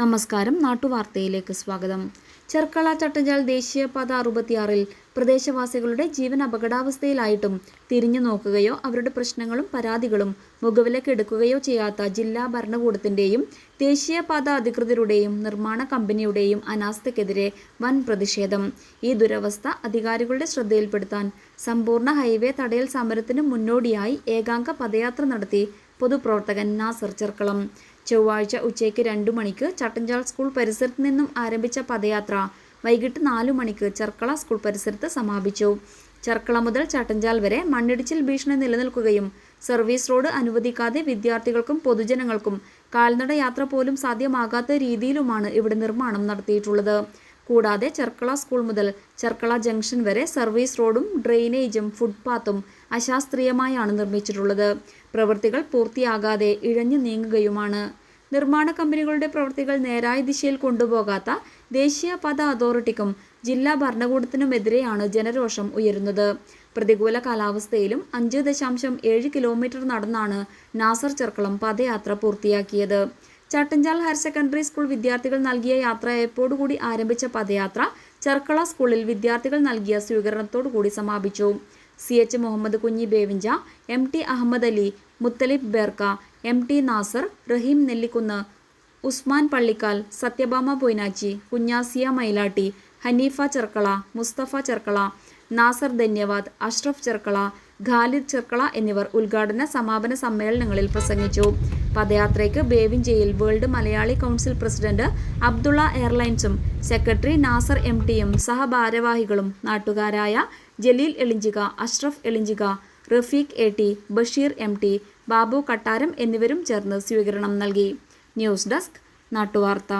നമസ്കാരം നാട്ടുവാർത്തയിലേക്ക് സ്വാഗതം. ചെർക്കള ചട്ടഞ്ചാൽ ദേശീയപാത അറുപത്തിയാറിൽ പ്രദേശവാസികളുടെ ജീവൻ അപകടാവസ്ഥയിലായിട്ടും തിരിഞ്ഞു നോക്കുകയോ അവരുടെ പ്രശ്നങ്ങളും പരാതികളും മുഖവിലക്കെടുക്കുകയോ ചെയ്യാത്ത ജില്ലാ ഭരണകൂടത്തിന്റെയും ദേശീയപാത അധികൃതരുടെയും നിർമ്മാണ കമ്പനിയുടെയും അനാസ്ഥയ്ക്കെതിരെ വൻ പ്രതിഷേധം. ഈ ദുരവസ്ഥ അധികാരികളുടെ ശ്രദ്ധയിൽപ്പെടുത്താൻ സമ്പൂർണ ഹൈവേ തടയൽ സമരത്തിന് മുന്നോടിയായി ഏകാംഗ പദയാത്ര നടത്തി പൊതുപ്രവർത്തകൻ നാസർ ചെർക്കളം. ചൊവ്വാഴ്ച ഉച്ചയ്ക്ക് രണ്ടു മണിക്ക് ചട്ടഞ്ചാൽ സ്കൂൾ പരിസരത്ത് നിന്നും ആരംഭിച്ച പദയാത്ര. വൈകിട്ട് നാലു മണിക്ക് ചർക്കള സ്കൂൾ പരിസരത്ത് സമാപിച്ചു. ചർക്കള മുതൽ ചട്ടഞ്ചാൽ വരെ മണ്ണിടിച്ചിൽ ഭീഷണി നിലനിൽക്കുകയും സർവീസ് റോഡ് അനുവദിക്കാതെ വിദ്യാർത്ഥികൾക്കും പൊതുജനങ്ങൾക്കും കാൽനട യാത്ര പോലും സാധ്യമാകാത്ത രീതിയിലുമാണ് ഇവിടെ നിർമ്മാണം നടത്തിയിട്ടുള്ളത്. കൂടാതെ ചർക്കള സ്കൂൾ മുതൽ ചർക്കള ജംഗ്ഷൻ വരെ സർവീസ് റോഡും ഡ്രെയിനേജും ഫുട്പാത്തും അശാസ്ത്രീയമായാണ് നിർമ്മിച്ചിട്ടുള്ളത്. പ്രവൃത്തികൾ പൂർത്തിയാകാതെ ഇഴഞ്ഞു നീങ്ങുകയുമാണ്. നിർമ്മാണ കമ്പനികളുടെ പ്രവൃത്തികൾ നേരായ ദിശയിൽ കൊണ്ടുപോകാത്ത ദേശീയപാത അതോറിറ്റിക്കും ജില്ലാ ഭരണകൂടത്തിനുമെതിരെയാണ് ജനരോഷം ഉയരുന്നത്. പ്രതികൂല കാലാവസ്ഥയിലും അഞ്ച് ദശാംശം ഏഴ് കിലോമീറ്റർ നടന്നാണ് നാസർ ചെർക്കളം പദയാത്ര പൂർത്തിയാക്കിയത്. ചട്ടഞ്ചാൽ ഹയർ സെക്കൻഡറി സ്കൂൾ വിദ്യാർത്ഥികൾ നൽകിയ യാത്രയപ്പോടുകൂടി ആരംഭിച്ച പദയാത്ര ചെർക്കള സ്കൂളിൽ വിദ്യാർത്ഥികൾ നൽകിയ സ്വീകരണത്തോടുകൂടി സമാപിച്ചു. C H Muhammad Kunhi Bevinja M T Ahmed Ali Muthalib Berka M T Nasser Rahim Nellikunnu Usman Pallikkal Sathyabhama Poinachi Kunhasiya Mylatti Haneefa Cherkala Musthafa Cherkala Nasser Dhanyavad Ashraf Cherkala Khalid Cherkala എന്നിവർ ഉദ്ഘാടന സമാപന സമ്മേളനങ്ങളിൽ പ്രസംഗിച്ചു. പദയാത്രയ്ക്ക് ബേവിഞ്ചയിൽ world Malayali council president Abdulla എയർലൈൻസും secretary Nasar M ടിയും സഹഭാരവാഹികളും നാട്ടുകാരായ Jaleel Elinjika Ashraf Elinjika Rafeeq A T Basheer M T Babu Kattaram എന്നിവരും ചേർന്ന് സ്വീകരണം നൽകി. News desk നാട്ടുവാർത്ത.